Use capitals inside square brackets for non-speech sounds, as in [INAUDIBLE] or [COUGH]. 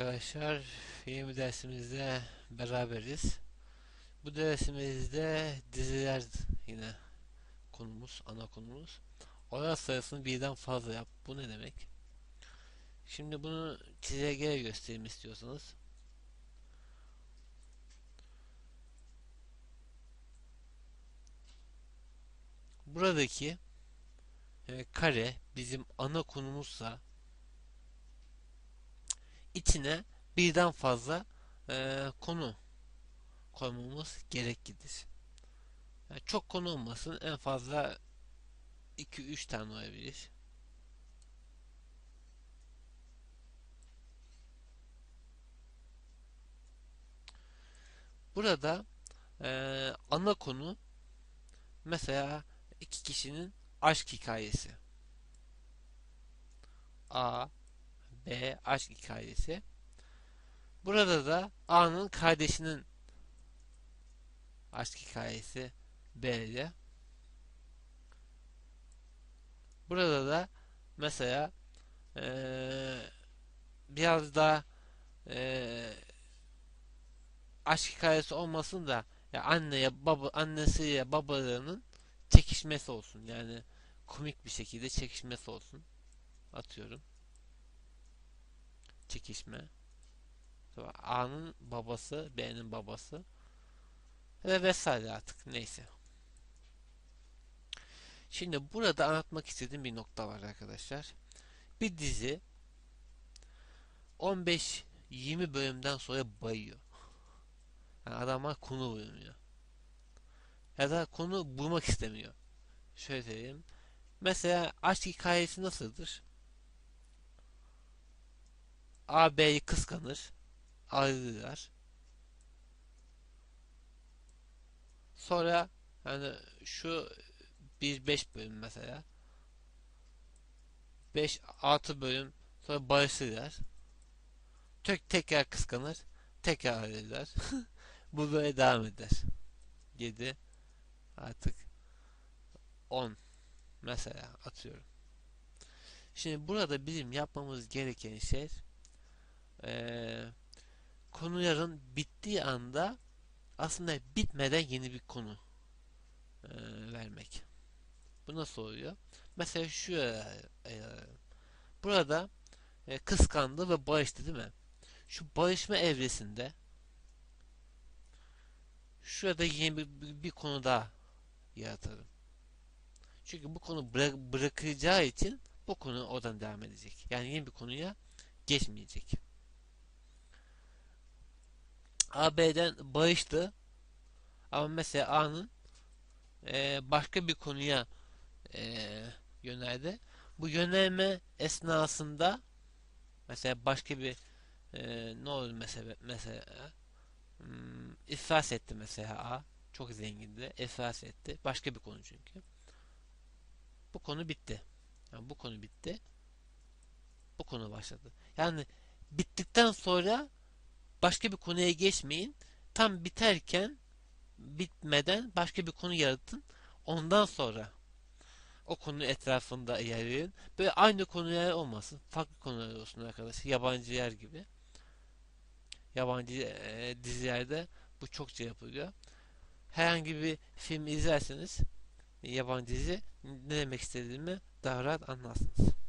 arkadaşlar. Yeni dersimizde beraberiz. Bu dersimizde diziler yine konumuz, ana konumuz. Oral sayısını birden fazla yap. Bu ne demek? Şimdi bunu çizelgeye göstereyim istiyorsanız. Buradaki e, kare bizim ana konumuzsa içine birden fazla e, konu koymamız gereklidir. Yani çok konu olmasın en fazla 2-3 tane olabilir. Burada e, ana konu mesela iki kişinin aşk hikayesi. A B aşk hikayesi. Burada da A'nın kardeşinin aşk hikayesi B'de. Burada da mesela ee, biraz daha ee, aşk hikayesi olmasın da ya anneye baba annesiyle babalarının çekişmesi olsun. Yani komik bir şekilde çekişmesi olsun. Atıyorum çekişme. A'nın babası, B'nin babası ve vesaire artık neyse. Şimdi burada anlatmak istediğim bir nokta var arkadaşlar. Bir dizi 15-20 bölümden sonra bayıyor. Yani adamlar konu bulmuyor. Ya da konu bulmak istemiyor. Şöyle söyleyeyim. Mesela aşk hikayesi nasıldır? A B'yi kıskanır. Ayrılırlar. Sonra hani şu 1-5 bölüm mesela 5 6 bölüm sonra barışırlar. Tek tekrar kıskanır. Tekrar ayrılırlar. [LAUGHS] Bu böyle devam eder. 7 artık 10 mesela atıyorum. Şimdi burada bizim yapmamız gereken şey e, konuların bittiği anda aslında bitmeden yeni bir konu e, vermek. Bu nasıl oluyor? Mesela şu e, e, burada e, kıskandı ve barıştı değil mi? Şu barışma evresinde şurada yeni bir, bir, bir konu daha yaratalım. Çünkü bu konu bırak, bırakacağı için bu konu oradan devam edecek. Yani yeni bir konuya geçmeyecek. AB'den bağıştı. Ama mesela A'nın e, başka bir konuya e, yöneldi. Bu yönelme esnasında mesela başka bir e, ne oldu mesela mesela hmm, iflas etti mesela A. Çok zengindi. İflas etti. Başka bir konu çünkü. Bu konu bitti. Yani bu konu bitti. Bu konu başladı. Yani bittikten sonra başka bir konuya geçmeyin. Tam biterken bitmeden başka bir konu yaratın. Ondan sonra o konu etrafında ilerleyin. Böyle aynı konular olmasın. Farklı konular olsun arkadaşlar. Yabancı yer gibi. Yabancı e, dizilerde bu çokça yapılıyor. Herhangi bir film izlerseniz yabancı dizi ne demek istediğimi daha rahat anlarsınız.